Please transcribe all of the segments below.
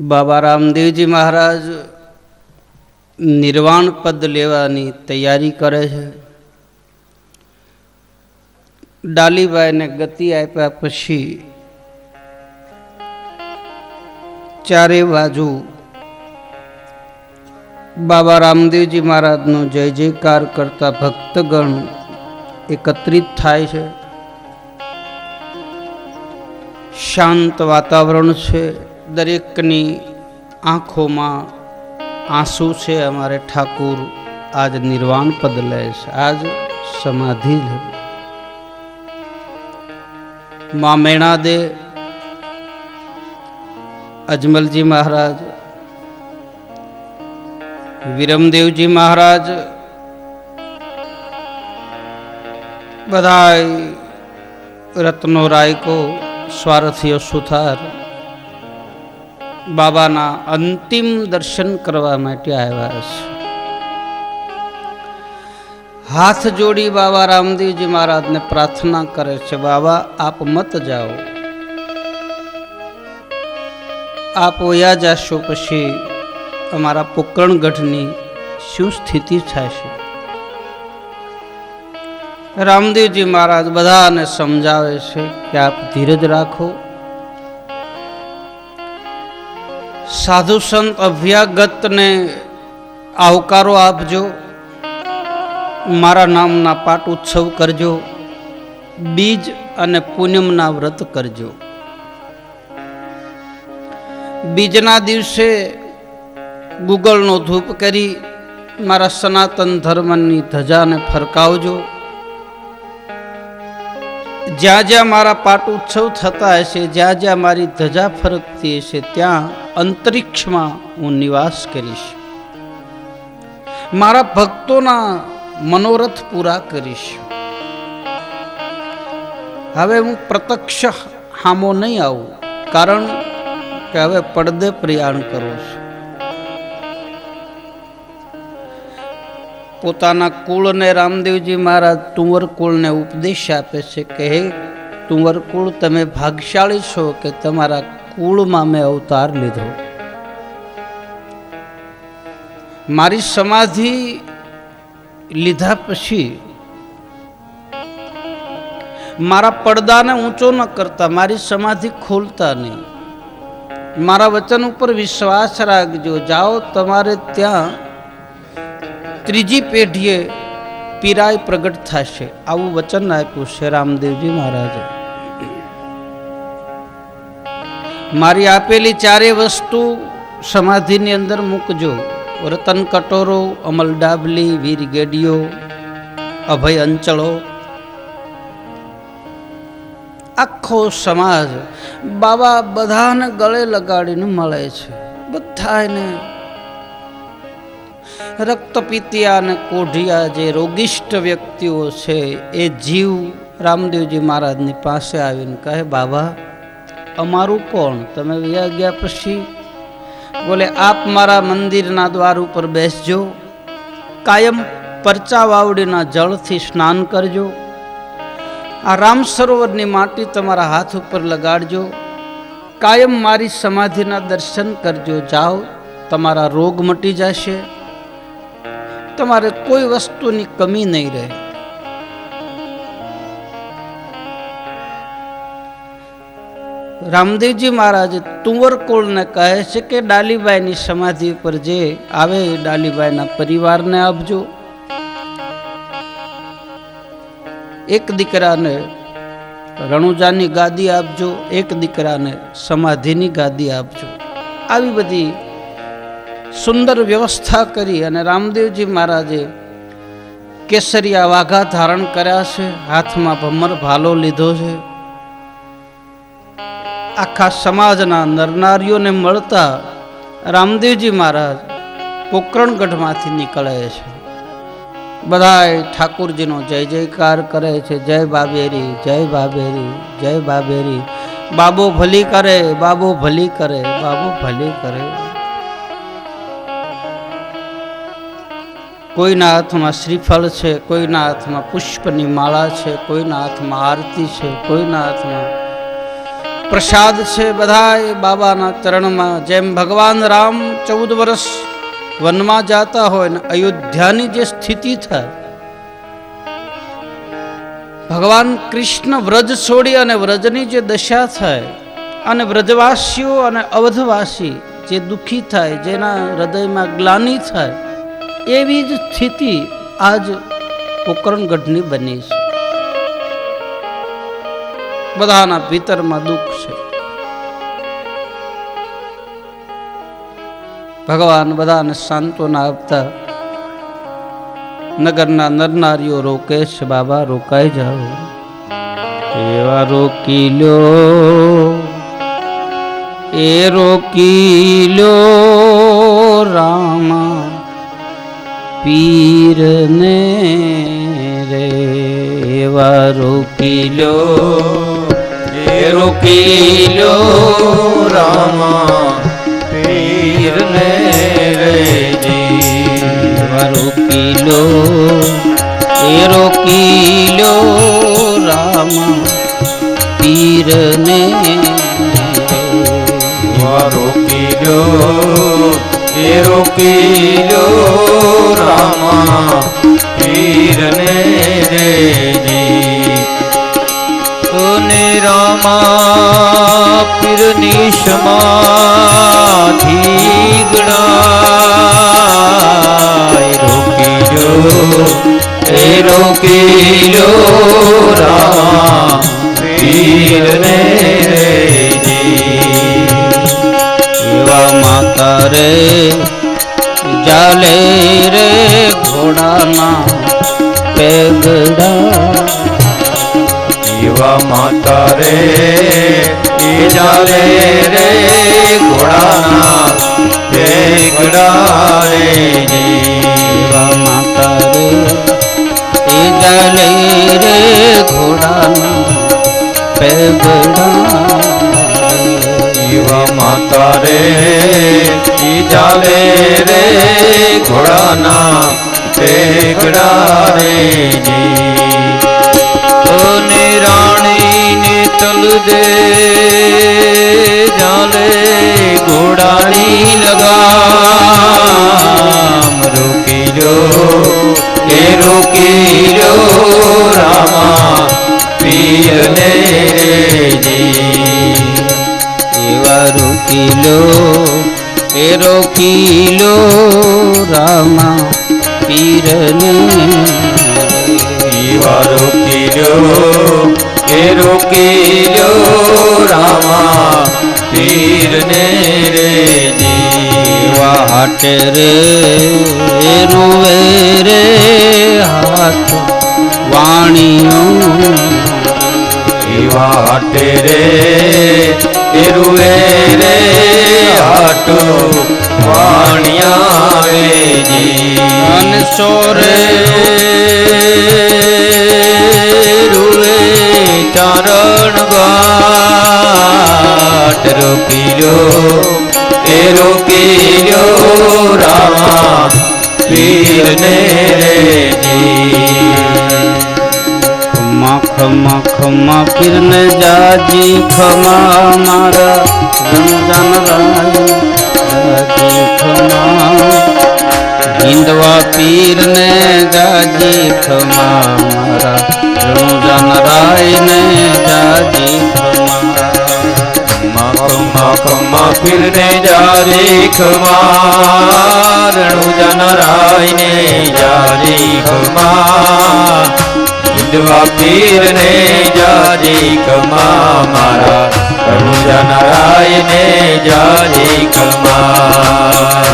બાબા રામદેવજી મહારાજ નિર્વાણ પદ લેવાની તૈયારી કરે છે. ડાલીબાઈને ગતિ આપ્યા પછી ચારે બાજુ બાબા રામદેવજી મહારાજનો જય જયકાર કરતા ભક્તગણ એકત્રિત થાય છે. શાંત વાતાવરણ છે. દરેકની આંખોમાં આંસુ છે, અમારે ઠાકુર આજ નિર્વાણ પદ લે છે, આજ સમાધિ મા મેણા દે અજમલજી મહારાજ, વિરમદેવજી મહારાજ બધા રત્નો રાયકો સ્વારથીઓ સુથાર બાબાના અંતિમ દર્શન કરવા માટે આવ્યા છે હાથ જોડી બાબા રામદેવજી મહારાજને પ્રાર્થના કરે છે, બાબા, આપ મત જાઓ. આપ વયા જાશો પછી અમારા પોકરણગઢની શું સ્થિતિ થશે? રામદેવજી મહારાજ બધાને સમજાવે છે કે આપ ધીરજ રાખો. સાધુ સંત અભ્યાગતને આવકારો આપજો. મારા નામના પાટ ઉત્સવ કરજો. બીજ અને પૂનમના વ્રત કરજો. બીજના દિવસે ગૂગલનો ધૂપ કરી મારા સનાતન ધર્મની ધજાને ફરકાવજો. જ્યાં જ્યાં મારા પાટ ઉત્સવ થતા હશે, જ્યાં જ્યાં મારી ધજા ફરકતી હશે, ત્યાં અંતરિક્ષમાં હું નિવાસ કરીશ. મારા ભક્તોના મનોરથ પૂરા કરીશ. હવે હું પ્રત્યક્ષ હામો નહીં આવું, કારણ કે હવે પડદે પ્રયાણ કરું છું. પોતાના કુળને રામદેવજી મહારાજ તુંવર કુળને ઉપદેશ આપે છે કે, હે તુંવર કુળ, તમે ભાગશાળી છો કે તમારા કુળમાં મેં અવતાર લીધો. મારી સમાધિ લીધા પછી મારા પડદાને ઊંચો ન કરતા, મારી સમાધિ ખોલતા નહીં. મારા વચન ઉપર વિશ્વાસ રાખજો. જાઓ તમારે ત્યાં ત્રીજી પેઢીએ પીરાય પ્રગટ થશે. આવું વચન આપ્યું છે રામદેવજી મહારાજે. મારી આપેલી ચારેય વસ્તુ સમાધિની અંદર મૂકજો. રતન કટોરો, અમલ ડાબલી, વીર ગેડીઓ અભય અંચળો. આખો સમાજ બાબા બધાને ગળે લગાડીને મળે છે. બધાને રક્તપિતિયા અને કોઢિયા જે રોગિષ્ટ વ્યક્તિઓ છે, એ જીવ રામદેવજી મહારાજની પાસે આવીને કહે બાબા અમારું કોણ? તમે વ્યા ગયા પછી? બોલે, આપ મારા મંદિરના દ્વાર ઉપર બેસજો. કાયમ પરચા વાવડીના જળથી સ્નાન કરજો. આ રામ સરોવરની માટી તમારા હાથ ઉપર લગાડજો. કાયમ મારી સમાધિના દર્શન કરજો. જાઓ, તમારા રોગ મટી જશે. તમારે કોઈ વસ્તુની કમી નહીં રહે. રામદેવજી મહારાજ તુંવરકુળને કહે છે કે ડાલીબાઈની સમાધિ ઉપર જે આવે એ ડાલીબાઈના પરિવારને આપજો. એક દીકરાને રણુજાની ગાદી આપજો, એક દીકરાને સમાધિની ગાદી આપજો. આવી બધી સુંદર વ્યવસ્થા કરી અને રામદેવજી મહારાજે કેસરિયા વાઘા ધારણ કર્યા છે, હાથમાં ભમર ભાલો લીધો છે. આખા સમાજના નરનારીઓને મળતા રામદેવજી મહારાજ પોકરણગઢમાંથી નીકળે છે. બધાય ઠાકુરજીનો જય જયકાર કરે છે. જય બાબેરી જય બાબેરી જય બાબેરી. બાબો ભલી કરે, બાબો ભલી કરે, બાબો ભલી કરે. કોઈના હાથમાં શ્રીફળ છે, કોઈના હાથમાં પુષ્પની માળા છે, કોઈના હાથમાં આરતી છે, કોઈના હાથમાં પ્રસાદ છે બધાય બાબાના ચરણમાં. જેમ ભગવાન રામ ચૌદ વર્ષ વનમાં જાતા હોય ને અયોધ્યાની જે સ્થિતિ થાય, ભગવાન કૃષ્ણ વ્રજ છોડી અને વ્રજની જે દશા થાય, અને વ્રજવાસીઓ અને અવધવાસી જે દુઃખી થાય, જેના હૃદયમાં ગ્લાની થાય, એવી જ સ્થિતિ આજ પોકરણગઢની બની છે. બધાના ભીતરમાં દુઃખ છે. ભગવાન બધાને સાંત્વના આપતા નગરના નરનારીઓ રોકે છે, બાબા, રોકાઈ જાઓ. એવા રોકી લ્યો એ રોકી લ્યો રામા. પીરને રે એવા રોકી લો રે રોકી લો રામા, પીરને રેજી એવા રોકી લો, એ રોકી લો રામા, પીરને રોકી લો, એ રોકી લો રામા પીરને રેજી અને રામા પીરની સમાધિ ગણાય રોકી લો એ રોકી લો રામા પીરને રેજી એવા માતા રે જાલે રે ઘોડાના પેગડા. એવા માતા રે ચાલે રે ઘોડાના પેગડા રે. એવા માતા રે જાલે રે ઘોડાના પેગડા. એવા માતા રે ચાલે રે ઘોડાના બેગડા રે અને રાણીને તલ દે, જાલે ઘોડાની લગામ. રોકી લો, એ રોકી લો રામા રેજી એવા રોકીલો એ રોકીલો રામા. પીરને. એવા રોકી લો એ રોકી લો રામા પીરને રે એવા હાટ રે રૂવે રે હાથ વાણીઓ એવા હાટ રે એરુએ રે હાટો વાણિયા રે જી અને સોરે રૂએ ચારણ ઘાટ રોકી લો એ રોકી લો રામા ખમા ખમા ખમા પીરને જાજી ખમા મારા રમજાન રાય. જાજી પીર ને જાજી ખમા મારા. રણુજન રાય ને જાજી ખમા ખમા ખમા પીરને જારી ખમા રાય ને જારી ખમા. હિંદવા પીરને જારી ખમા મારા. રણુ જનરાયને જારી ખમા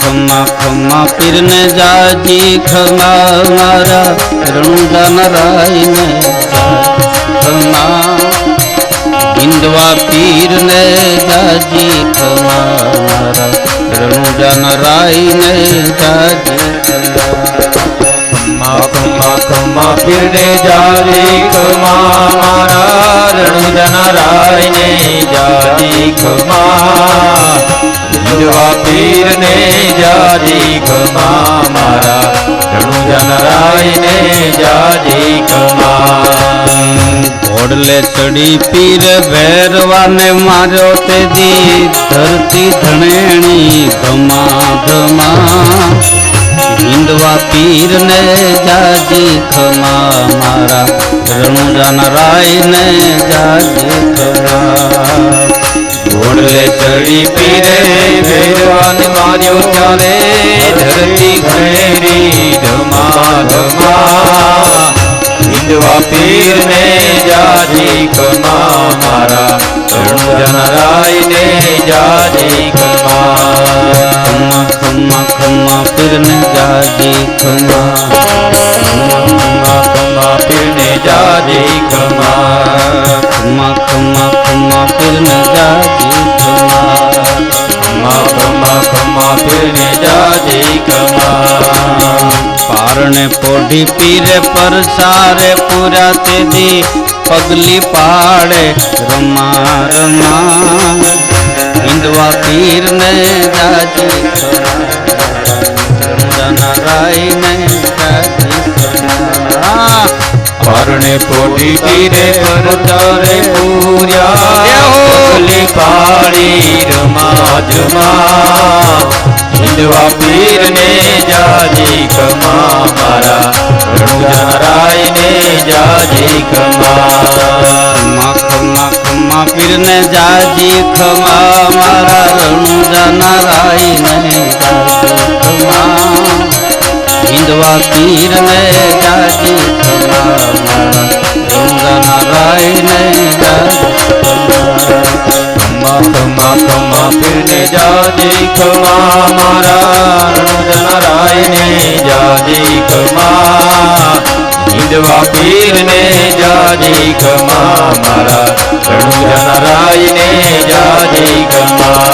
ખમા ખમા પીરને જાજી ખમા મારા રણુજાન નારાયણે ખમા હિન્દવા પીરને જાજી ખમા મારા રણુજાન નારાયણે જાજી ખમા ખમા ખમા પીરને જાજી ખમા મારા જનરાયને જારી ખમા. હિંદવા પીરને જારી ખમા મારા. રણુ જનરાયને જારી ખમા. ઓડલે ચડી પીર ભેરવાને માર્યો તેજી ધરતી ધણેણી ધમા ઘમા હિંદવા પીરને જાજી ખમા મારા. રણુજાના રાયને જાજી ખમા ઘોડલે ચડી પીરે ભેરવાન માર્યો ચાલે ધરતી ઘેરી ધમા ધમા. હિંદવા પીરને જાજી કમા મારા. રણુજાના રાય ને જાજી કમા ખમા ખમા ખમા પીરને જાજી ખમા ખમા ખમા પીરને જાજી કમા ખમા ખમા ખમા પીરને જાજી ખમા ખમા ખમા ખમા પીરને જાજી કમા પારણે પોઢી પીરે પરસારે પૂરા તેદી પગલી પાડે રમા રમા હિંદવા પીર ને રાયને જાજી ખમા પરણે પોટી પીરે પરતારે પૂર્યા. ઓલી પાડી રમા જમા હિંદવા પીરને જાજી કમા મારા. રણુજારાયને જાજી કમા ખમા ખમા ખમા પીરને જાજી ખમા, મારા રણુજાના રાયને જાજી ખમા. હિંદવા પીરને જાજી ખમા રણુજાના રાયને જાજી ખમા. ખમા ખમા પીરને જાજી કમા મારા રણુજારાયને જાજી કમા હિંદવા પીરને જાજી કમા મારા રણુજારાયને જાજી કમા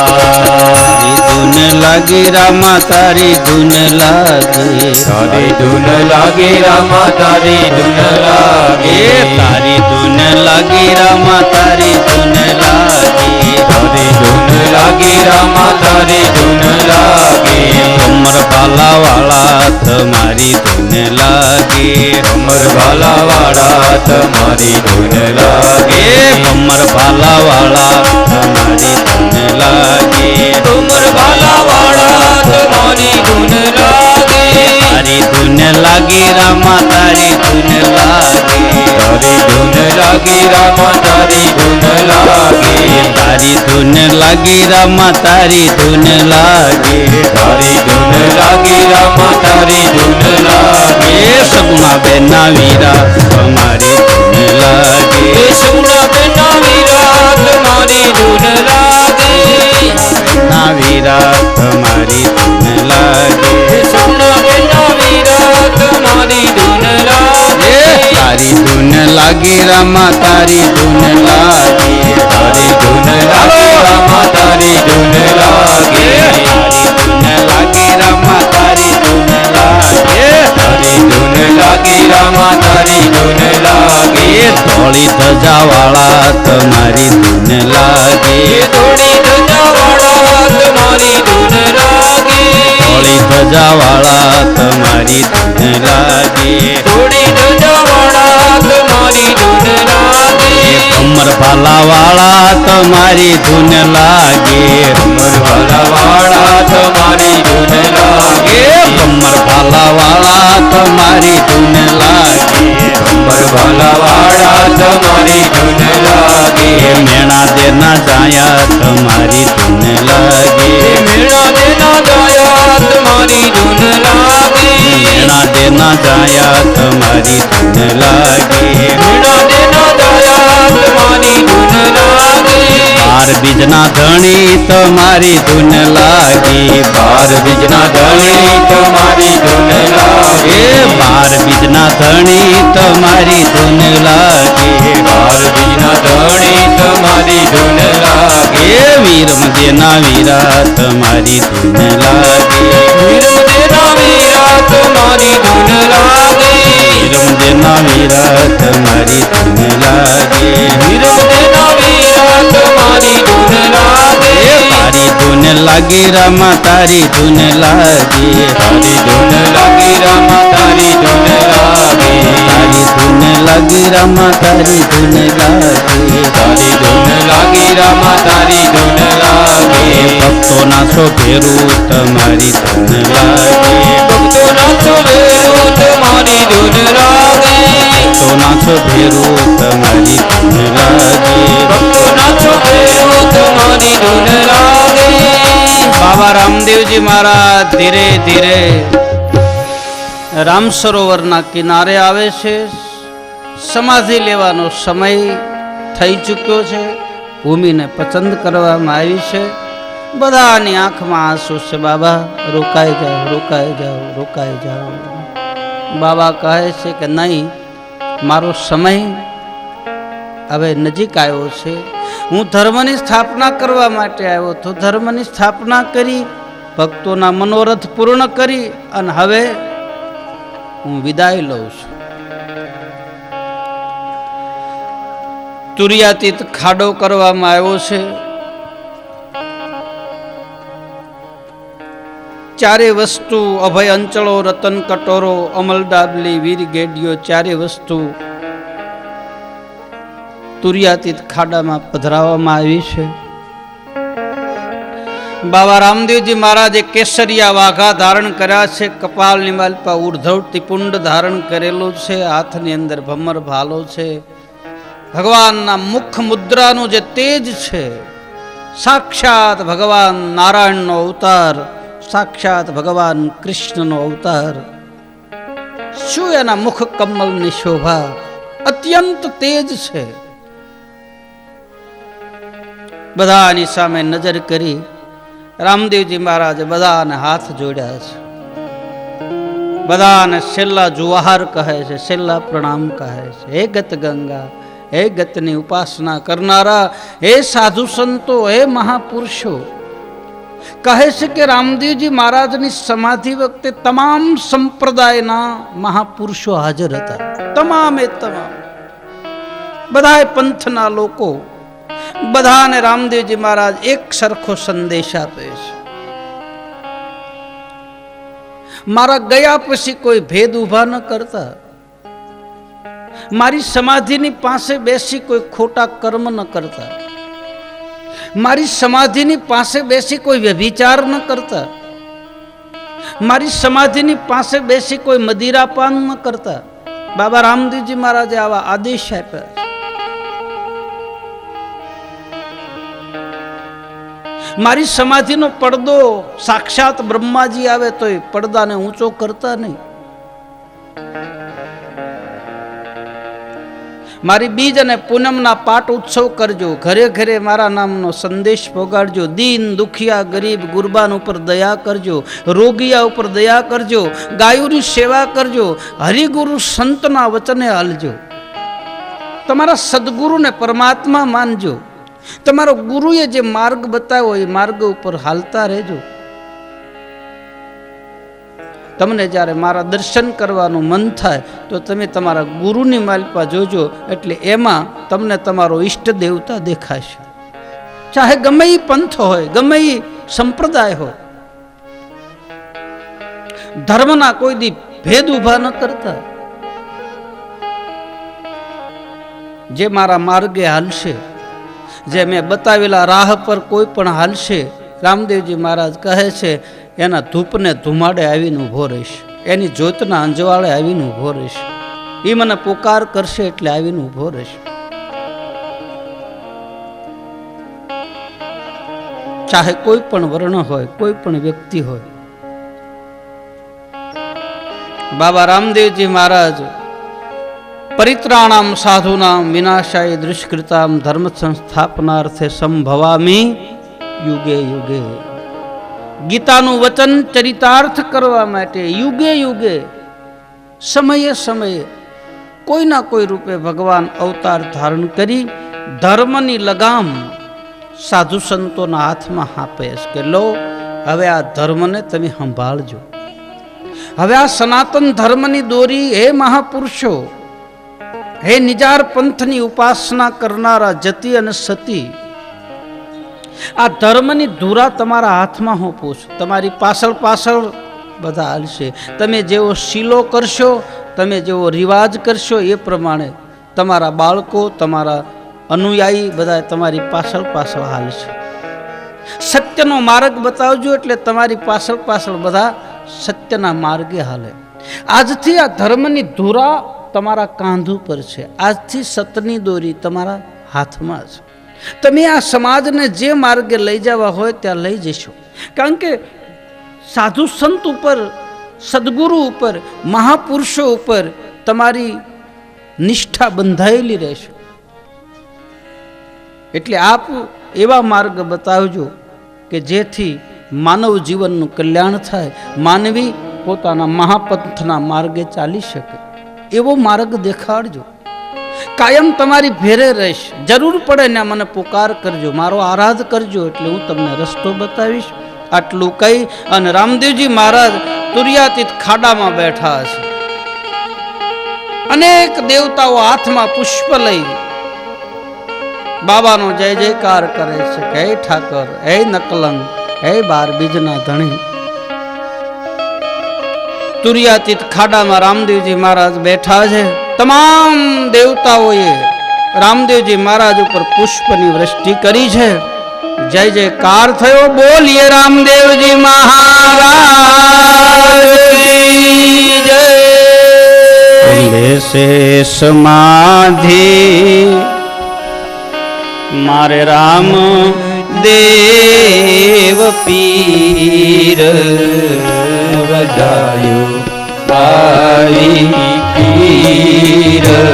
ધૂન લાગે રામા તારી ધૂન લાગે. તારી ધૂન લાગે રામા તારી ધૂન લાગે. તારી ધૂન લાગે રામા તારી ધૂન લાગે. તારી ધૂન લાગે રામા તારી ધૂન લાગે. કમર પાલા વાળા તમારી ધૂન લાગી અમર વાલા વાળા તમારી ધૂન લાગે એ કમર પાલા વાળા તમારી ધૂન લાગી ઉમર વાલા લાગી રામા તારી ધૂન લાગી. તારી ધૂન લાગે રામા તારી ધૂન લાગે. તારી ધૂન લાગી રામા તારી ધૂન લાગી. તારી ધૂન લાગે રામા તારી ધૂન લાગે. સગુણા બેના વીરા અમારી ધૂન લાગે. સગુણા બેના વીરા તમારી ધૂન લાગી રામા તારી ધૂન લાગી તારી ધૂન લાગે રામા તારી ધૂન લાગે તારી ધૂન લાગી રામા તારી ધૂન લાગે તારી ધૂન લાગે રામા તારી ધૂન લાગે એ ધોળી ધજા વાળા તમારી ધૂન લાગે એ થોડી ધજા વાળા તમારી ધૂન લાગે ધોળી કમર ભાલા વાળા તમારી ધૂન લાગે અમર વાલા વાળા તમારી ધૂન લાગે એ કમર ભાલા વાળા તમારી ધૂન લાગે અમર વાલા વાળા તમારી ધૂન લાગે એ મેણા દેના જાયા તમારી ધૂન લાગે મેળા દેના ગાયા તમારી ધૂન લાગે મેણા દેના જાયા તમારી ધૂન લાગે મેળા બાર બીજના ધણી તમારી ધૂન લાગી. બાર બીજના ધણી તમારી ધૂન લાગે. બાર બીજના ધણી તમારી ધૂન લાગે. બાર બીજના ધણી તમારી ધૂન લાગે. વીર મધ્યના વીરા તમારી ધૂન લાગે. વીર મધ્યના વીરા તમારી ધૂન લાગે. વીર મધ્યના વીરા તમારી ધૂન લાગી. વીર દેના ધૂન લાગી રામા, તારી ધૂન લાગી. તારી ધૂન લાગી રામા, તારી ધૂન લાગી. તારી ધૂન લાગી રામા, તારી ધૂન લાગી. તારી ધૂન લાગી રામા, તારી ધૂન લાગી. ભક્તો નાચો ભેરું તમારી ધૂન લાગી. ભક્તો નાચો વેરું તમારી ધૂન લાગી. ભક્તો નાચો ભેરું તમારી ધૂન લાગી. ભક્તો નાચો વેરું તમારી ધૂન લાગી. બાબા રામદેવજી મહારાજ ધીરે ધીરે રામ સરોવરના કિનારે આવે છે. સમાધિ લેવાનો સમય થઈ ચૂક્યો છે. ભૂમિને પસંદ કરવામાં આવી છે. બધાની આંખમાં આંસુ છે, બાબા, રોકાઈ જાઓ રોકાઈ જાઓ રોકાઈ જાઓ. બાબા કહે છે કે નહીં, મારો સમય હવે નજીક આવ્યો છે. હું ધર્મની સ્થાપના કરવા માટે આવ્યો તો ધર્મની સ્થાપના કરી, ભક્તોના મનોરથ પૂર્ણ કરી અને હવે હું વિદાય લઉં છું. તુર્યાતીત ખાડો કરવામાં આવ્યો છે. ચારે વસ્તુ અભય અંચળો, રતન કટોરો અમલ ડાબલી વીર ગેડિયો, ચારે વસ્તુ તુર્યાતીત ખાડામાં પધરાવવામાં આવી છે. બાબા રામદેવજી મહારાજે કેસરિયા વાઘા ધારણ કર્યા છે, કપાલની માલપા ઉર્ધવ ત્રિપુંડ ધારણ કરેલું છે, હાથની અંદર ભમર ભાલો છે. ભગવાનના મુખ મુદ્રાનું જે તેજ છે, સાક્ષાત ભગવાન નારાયણનો અવતાર, સાક્ષાત ભગવાન કૃષ્ણનો અવતાર. શું એના મુખ કમલની શોભા? અત્યંત તેજ છે. બધાની સામે નજર કરી રામદેવજી મહારાજે બધાને હાથ જોડ્યા છે. બધાને છેલ્લા જુવાહાર કહે છે, છેલ્લા પ્રણામ કહે છે. હે ગત ગંગા, હે ગતની ઉપાસના કરનારા, હે સાધુ સંતો, હે મહાપુરુષો, કહે છે કે રામદેવજી મહારાજની સમાધિ વખતે તમામ સંપ્રદાયના મહાપુરુષો હાજર હતા. તમામે તમામ. બધાય પંથના લોકો બધાને રામદેવજી મહારાજ એક સરખો સંદેશ આપે છે. મારા ગયા પછી કોઈ ભેદ ઊભા ન કરતા. મારી સમાધિની પાસે બેસી કોઈ ખોટા કર્મ ન કરતા. મારી સમાધિની પાસે બેસી કોઈ વ્યભિચાર ન કરતા. મારી સમાધિની પાસે બેસી કોઈ મદિરાપાન ન કરતા. બાબા રામદેવજી મહારાજે આવા આદેશ આપ્યા મારી સમાધિનો પડદો સાક્ષાત બ્રહ્માજી આવે તો એ પડદાને ઊંચો કરતા નહીં. મારી બીજ અને પૂનમના પાટ ઉત્સવ કરજો. ઘરે ઘરે મારા નામનો સંદેશ પોગાડજો દીન દુખિયા ગરીબ ગુરબાન ઉપર દયા કરજો. રોગિયા ઉપર દયા કરજો. ગાયોની સેવા કરજો. હરિગુરુ સંતના વચને હાલજો. તમારા સદગુરુને પરમાત્મા માનજો. તમારો ગુરુએ જે માર્ગ બતાવ્યો એ માર્ગ ઉપર હાલતા રહેજો. તમને જ્યારે મારા દર્શન કરવાનું મન થાય, તો તમે તમારા ગુરુની માલપા જોજો, એટલે એમાં તમને તમારો ઈષ્ટ દેવતા દેખાશે. ચાહે ગમે એ પંથ હોય, ગમે એ સંપ્રદાય હોય, ધર્મના કોઈ દી ભેદ ઊભા ન કરતા. જે મારા માર્ગે હાલશે જે મેં બતાવેલા રાહ પર કોઈ પણ હાલશે, રામદેવજી મહારાજ કહે છે, એના ધૂપને ધુમાડે આવીને ઊભો રહીશ. એની જ્યોતના અંજવાળે આવીને ઊભો રહીશ. એ મને પોકાર કરશે એટલે આવીને ઊભો રહીશ. ચાહે કોઈ પણ વર્ણ હોય, કોઈ પણ વ્યક્તિ હોય. બાબા રામદેવજી મહારાજ પરિત્રાણામ સાધુનામ વિનાશાય દુષ્કૃતામ ધર્મ સંસ્થાપનાર્થે સંભવામી યુગે યુગે ગીતાનું વચન ચરિતાર્થ કરવા માટે યુગે યુગે સમયે સમયે કોઈના કોઈ રૂપે ભગવાન અવતાર ધારણ કરી ધર્મની લગામ સાધુ સંતોના હાથમાં આપે છે કે લો, હવે આ ધર્મને તમે સંભાળજો. હવે આ સનાતન ધર્મની દોરી હે મહાપુરુષો હે નિજાર પંથની ઉપાસના કરનારા જતી અને સતી, આ ધર્મની ધૂરા તમારા હાથમાં હું પૂછું. તમારી પાછળ પાછળ બધા હાલશે. તમે જેવો શીલો કરશો, તમે જેવો રિવાજ કરશો એ પ્રમાણે તમારા બાળકો, તમારા અનુયાયી બધા તમારી પાછળ પાછળ હાલશે. સત્યનો માર્ગ બતાવજો એટલે તમારી પાછળ પાછળ બધા સત્યના માર્ગે હાલે. આજથી આ ધર્મની ધુરા તમારા કાંધું પર છે. આજથી સતની દોરી તમારા હાથમાં છે. તમે આ સમાજને જે માર્ગે લઈ જવા હોય ત્યાં લઈ જશો. કારણ કે સાધુ સંત ઉપર, સદગુરુ ઉપર, મહાપુરુષો ઉપર તમારી નિષ્ઠા બંધાયેલી રહેશે. એટલે આપ એવા માર્ગ બતાવજો કે જેથી માનવ જીવનનું કલ્યાણ થાય. માનવી પોતાના મહાપંથના માર્ગે ચાલી શકે. એવો માર્ગ દેખાડજો. કાયમ તમારી ભેરે રહીશ. જરૂર પડે ને મને પુકાર કરજો. મારો આરાધ કરજો એટલે હું તમને રસ્તો બતાવીશ. આટલું કહી અને રામદેવજી મહારાજ તુર્યાતીત ખાડામાં બેઠા છે અનેક દેવતાઓ હાથમાં પુષ્પ લઈ બાબાનો જય જયકાર કરે છે. હે ઠાકર, હે નકલંગ, હે બાર બીજના ધણી. તુર્યાતીત ખાડામાં રામદેવજી મહારાજ બેઠા છે. તમામ દેવતાઓએ રામદેવજી મહારાજ ઉપર પુષ્પની વૃષ્ટિ કરી છે. જય જયકાર થયો બોલીએ રામદેવજી મહારાજ. સમાધિ મારે રામ દેવ પીર. વધાયો આવી પીરની.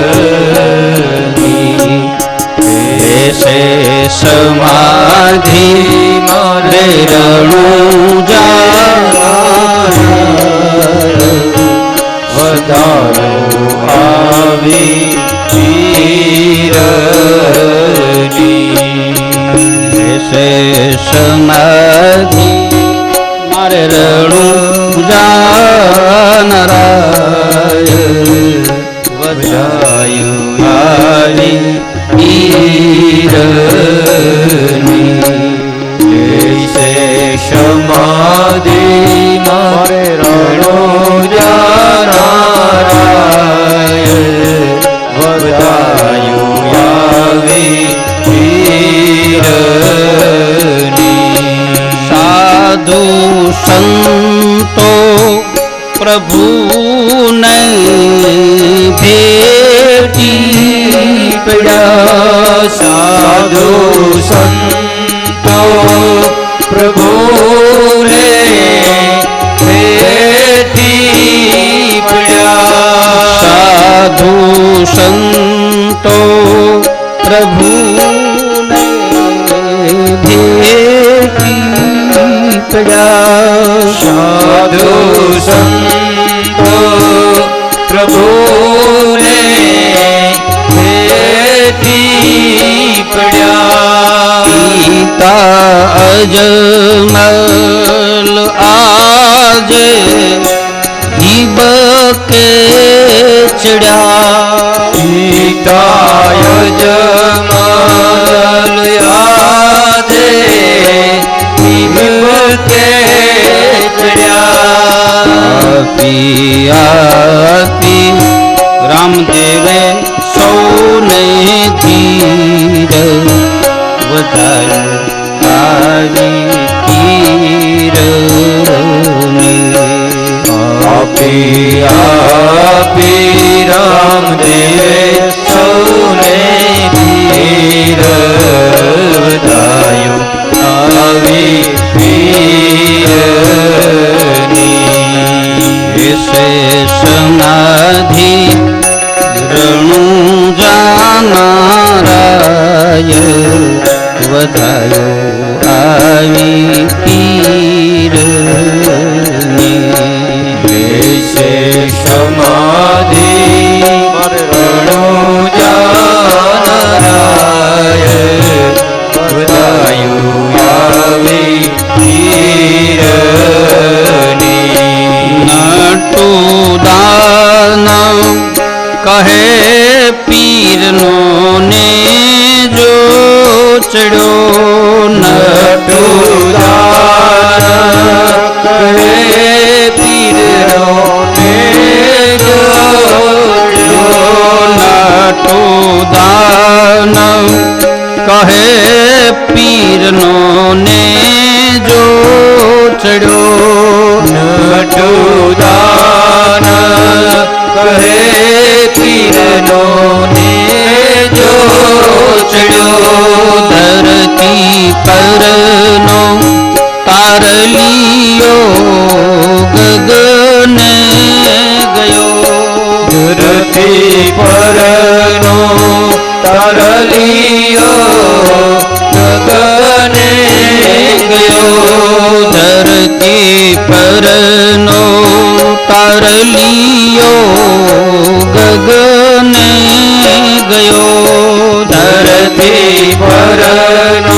સમાધિ મારે રણું વધાયો આવી પીરની દેશે સમાધિ મારે રણું જાનરાય વધાયો આવી પીરની જૈસે સમાધિ મારે રણો જાનારાય વધાયો આવી પીરની સાધુ સંતો પ્રભુને ભેટી પડ્યા સાધુ સંતો પ્રભુ રે ભેટી પડ્યા સાધુ સંતો પ્રભુને પ્રભુ રે ભેટી પડ્યા પિતા અજમલ આજે દીબકે ચડ્યા પિતાય જમાલ યાદે નિમતે ચડ્યા આપી આપી રામદેવે સૌને ધીર વધાયો આવી પીરની સમાધિ રણું જાનારાય વધાયો. પડ્યો નટુદાર કરે પીરનો નટુદાન કહે પીરનો ને જો ચડ્યો નટુદાન કહે પરનો તારલિયો ગગને ગયો. ધરતી પરનો તરલિયો ગગન ગયો. ધરતી પરનો તારલિયો ગગન ગયો. ધરતી પરનો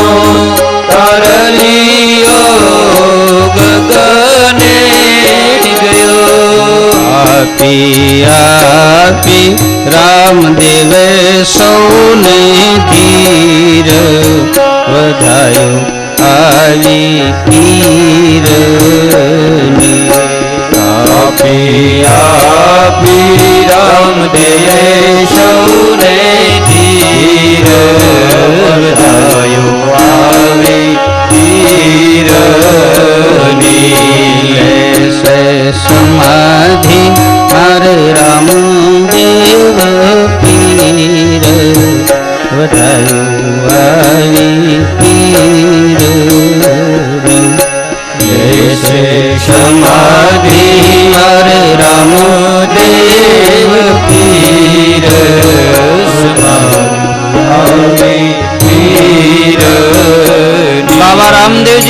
આપી રામદેવે સૌને ધીર વધાયો આવી પીરની આપી આપી રામદેવે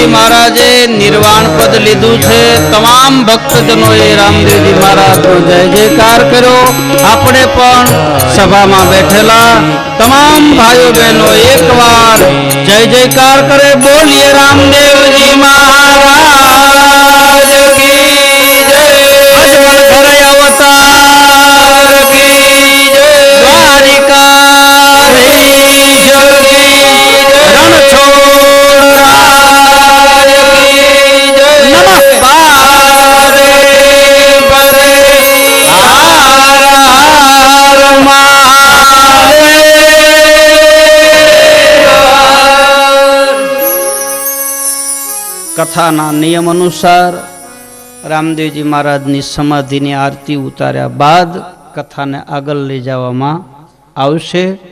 રામદેવજી મહારાજે નિર્વાણ પદ લીધું છે. તમામ ભક્તજનોએ રામદેવજી મહારાજનો જય જયકાર કર્યો. આપણે પણ સભામાં બેઠેલા તમામ ભાઈઓ બહેનો એકવાર જય જયકાર કરે. બોલીએ રામદેવજી મહારાજ. કથાના નિયમ અનુસાર રામદેવજી મહારાજની સમાધિની આરતી ઉતાર્યા બાદ કથાને આગળ લઈ જવામાં આવશે.